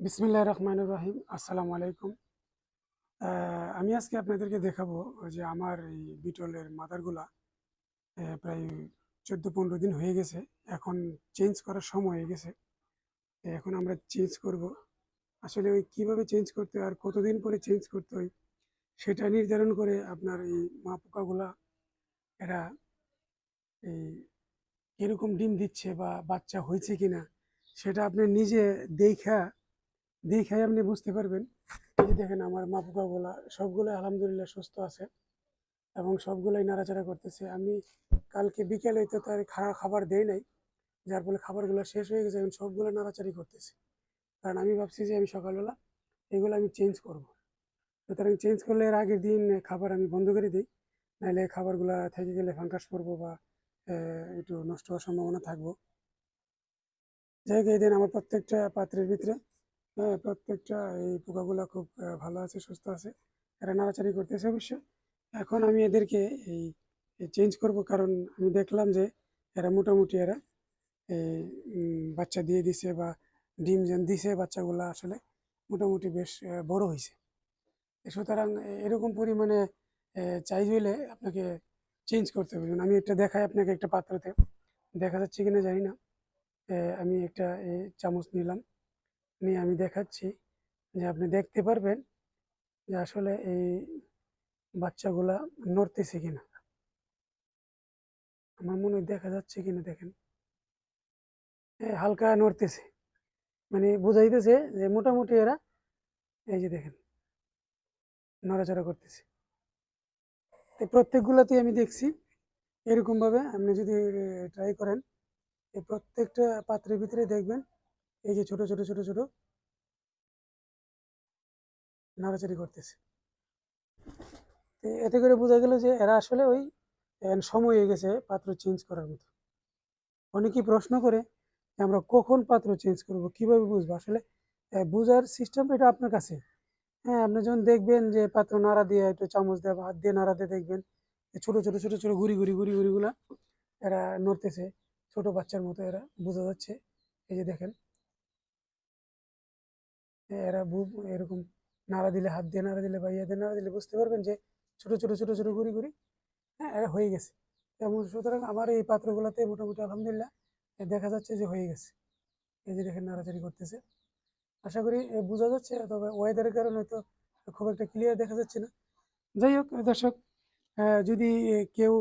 বিসমিল্লাহ রহমান রাহিম। আসসালামু আলাইকুম। আমি আজকে আপনাদেরকে দেখাবো যে আমার এই বিটলের মাদারগুলা প্রায় চোদ্দ পনেরো দিন হয়ে গেছে। এখন চেঞ্জ করার সময় হয়ে গেছে। এখন আমরা চেঞ্জ করব। আসলে ওই কীভাবে চেঞ্জ করতে আর কতদিন পরে চেঞ্জ করতে হয়, সেটা নির্ধারণ করে আপনার এই মা পোকাগুলা এরা এই কীরকম ডিম দিচ্ছে বা বাচ্চা হয়েছে কিনা, সেটা আপনি নিজে দেখা দেখে আপনি বুঝতে পারবেন। এই দেখেন আমার মা পোকাগুলা সবগুলো আলহামদুলিল্লাহ সুস্থ আছে এবং সবগুলোই নাড়াচাড়া করতেছে। আমি কালকে বিকেলে তো তার খাবার দেই নাই, যার ফলে খাবারগুলো শেষ হয়ে গেছে এখন সবগুলো নাড়াচাড়ি করতেছে। কারণ আমি ভাবছি যে আমি সকালবেলা এগুলো আমি চেঞ্জ করব। সুতরাং চেঞ্জ করলে এর আগের দিন খাবার আমি বন্ধ করে দিই নাহলে খাবারগুলো থেকে গেলে ফাঙ্কাস পড়ব বা একটু নষ্ট হওয়ার সম্ভাবনা থাকব। যাই হোক, এই দিন আমার প্রত্যেকটা পাত্রের ভিতরে হ্যাঁ প্রত্যেকটা এই পোকাগুলো খুব ভালো আছে, সুস্থ আছে। এরা নাড়াচাড়ি করতেছে অবশ্য। এখন আমি এদেরকে এই চেঞ্জ করব কারণ আমি দেখলাম যে এরা মোটামুটি এরা বাচ্চা দিয়ে দিছে বা ডিম যেন দিছে বাচ্চাগুলো আসলে মোটামুটি বেশ বড় হয়েছে সুতরাং এরকম পরিমাণে চাইজ হইলে আপনাকে চেঞ্জ করতে হবে। আমি একটা দেখাই আপনাকে একটা পাত্রতে। দেখা যাচ্ছে কিনা জানি না। আমি একটা চামচ নিলাম। নিয়ে আমি দেখাচ্ছি যে আপনি দেখতে পারবেন যে আসলে এই বাচ্চাগুলা নড়তেছে কিনা। আমার মনে দেখা যাচ্ছে কিনা দেখেন। হালকা নড়তেছে। মানে বোঝাইতেছে যে মোটামুটি এরা এই যে দেখেন, নড়াচড়া করতেছে। তো প্রত্যেকগুলাতেই আমি দেখছি এরকমভাবে। আপনি যদি ট্রাই করেন প্রত্যেকটা পাত্রের ভিতরে দেখবেন এই যে ছোট ছোট ছোট ছোট। নাড়াচাড়ি করতেছে। এতে করে বোঝা গেল যে এরা আসলে ওই সময় হয়ে গেছে পাত্র চেঞ্জ করার মতো। অনেকেই প্রশ্ন করে আমরা কখন পাত্র চেঞ্জ করব, কীভাবে বুঝব? আসলে বোঝার সিস্টেম এটা আপনার কাছে। হ্যাঁ আপনি যখন দেখবেন যে পাত্র নাড়া দিয়ে একটু চামচ বা হাত দিয়ে নাড়া দিয়ে দেখবেন ছোট ছোট ছোট ছোট ঘুরি ঘুরি ঘুরি গুড়িগুলা এরা নড়তেছে। ছোট বাচ্চার মতো এরা বোঝা যাচ্ছে। এই যে দেখেন এরা বুব এরকম নাড়া দিলে হাত দিয়ে, নাড়া দিলে বা ইয়ে দিয়ে, নাড়া দিলে বুঝতে পারবেন যে ছোট ছোট ছোট ছোট গুড়ি গুড়ি হ্যাঁ এরা হয়ে গেছে। তেমন সুতরাং আমার এই পাত্রগুলোতে মোটামুটি আলহামদুলিল্লাহ দেখা যাচ্ছে যে হয়ে গেছে। এই যে দেখেন নাড়াচাড়ি করতেছে। আশা করি বোঝা যাচ্ছে, তবে ওয়েদারের কারণে হয়তো খুব একটা ক্লিয়ার দেখা যাচ্ছে না। যাই হোক, দর্শক যদি কেউ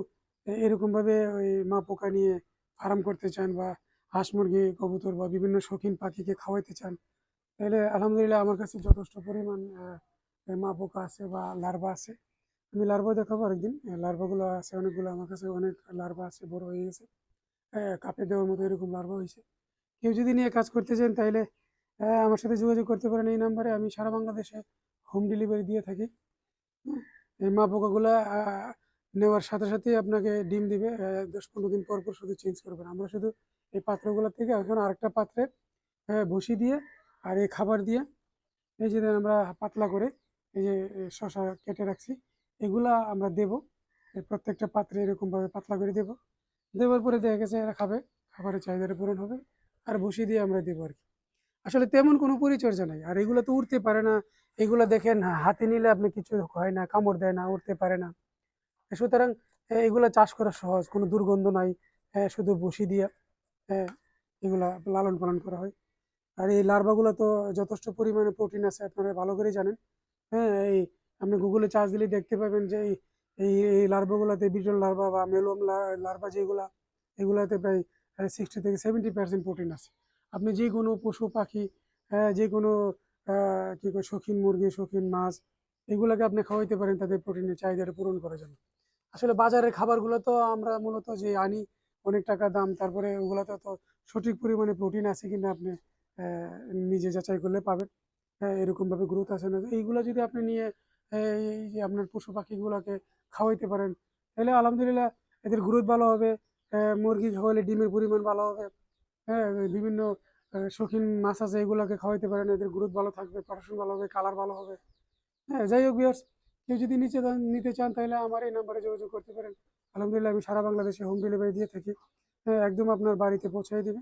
এরকমভাবে ওই মা পোকা নিয়ে ফার্ম করতে চান বা হাঁস মুরগি, কবুতর বা বিভিন্ন শৌখিন পাখিকে খাওয়াইতে চান তাহলে আলহামদুলিল্লাহ আমার কাছে যথেষ্ট পরিমাণ মা পোকা আছে বা লার্ভা আছে। আমি লার্ভা দেখাবো আরেকদিন। এ, লার্ভাগুলো আছে অনেকগুলো আমার কাছে অনেক লার্ভা আছে বড় হয়ে গেছে। কাপে দেওয়ার মতো এরকম লার্ভা হয়েছে। কেউ যদি নিয়ে কাজ করতে চান তাহলে আমার সাথে যোগাযোগ করতে পারেন এই নাম্বারে। আমি সারা বাংলাদেশে হোম ডেলিভারি দিয়ে থাকি। এই মা পোকাগুলা নেওয়ার সাথে সাথেই আপনাকে ডিম দিবে। দশ পনেরো দিন পর পর শুধু চেঞ্জ করবেন। আমরা শুধু এই পাত্রগুলো থেকে এখন আরেকটা পাত্রে বসি দিয়ে আর এই খাবার দিয়ে এই যে আমরা পাতলা করে এই যে শসা কেটে রাখছি, এগুলা আমরা দেব। প্রত্যেকটা পাত্রে এরকমভাবে পাতলা করে দেব। দেওয়ার পরে দেখা গেছে এরা খাবে, খাবারের চাহিদাটা পূরণ হবে, আর বসি দিয়ে আমরা দেবো আর কি। আসলে তেমন কোনো পরিচর্যা নাই, আর এগুলো তো উঠতে পারে না। এগুলো দেখেন হাতে নিলে আপনি কিছু হয় না, কামড় দেয় না উঠতে পারে না। সুতরাং এগুলা চাষ করা সহজ, কোনো দুর্গন্ধ নাই। শুধু বসি দিয়ে এগুলা লালন পালন করা হয়। আর এই লার্ভাগুলো তো যথেষ্ট পরিমাণে প্রোটিন আছে, আপনারা ভালো করে জানেন। হ্যাঁ এই আপনি গুগলে চার্জ দিলে দেখতে পাবেন যে এই এই লার্ভাগুলোতে বিটল লার্ভা বা মেলম লার্ভা যেগুলা, এগুলাতে প্রায় সিক্সটি থেকে সেভেন্টি পার্সেন্ট প্রোটিন আছে। আপনি যে কোনো পশু পাখি যে কোনো কী কি কয়, শৌখিন মুরগি, শৌখিন মাছ, এগুলাকে আপনি খাওয়াইতে পারেন, তাদের প্রোটিনের চাহিদাটা পূরণ করার জন্য। আসলে বাজারের খাবারগুলো তো আমরা মূলত যে আনি, অনেক টাকা দাম, তারপরে ওগুলাতে তো সঠিক পরিমাণে প্রোটিন আছে কিনা আপনি নিজে যাচাই করলে পাবেন। হ্যাঁ এরকমভাবে গ্রোথ আসে না। এইগুলো যদি আপনি নিয়ে, এই যে আপনার পশু পাখিগুলোকে খাওয়াইতে পারেন, তাহলে আলহামদুলিল্লাহ এদের গ্রোথ ভালো হবে। মুরগি খাওয়ালে ডিমের পরিমাণ ভালো হবে। হ্যাঁ বিভিন্ন শৌখিন মাছ আছে, এগুলোকে খাওয়াইতে পারেন। এদের গ্রোথ ভালো থাকবে, পড়াশোনা ভালো হবে কালার ভালো হবে। হ্যাঁ যাই হোক বিয়ার্স কেউ যদি নিচে নিতে চান, তাহলে আমার এই নাম্বারে যোগাযোগ করতে পারেন। আলহামদুলিল্লাহ, আমি সারা বাংলাদেশে হোম ডেলিভারি দিয়ে থাকি। হ্যাঁ একদম আপনার বাড়িতে পৌঁছাই দেবে।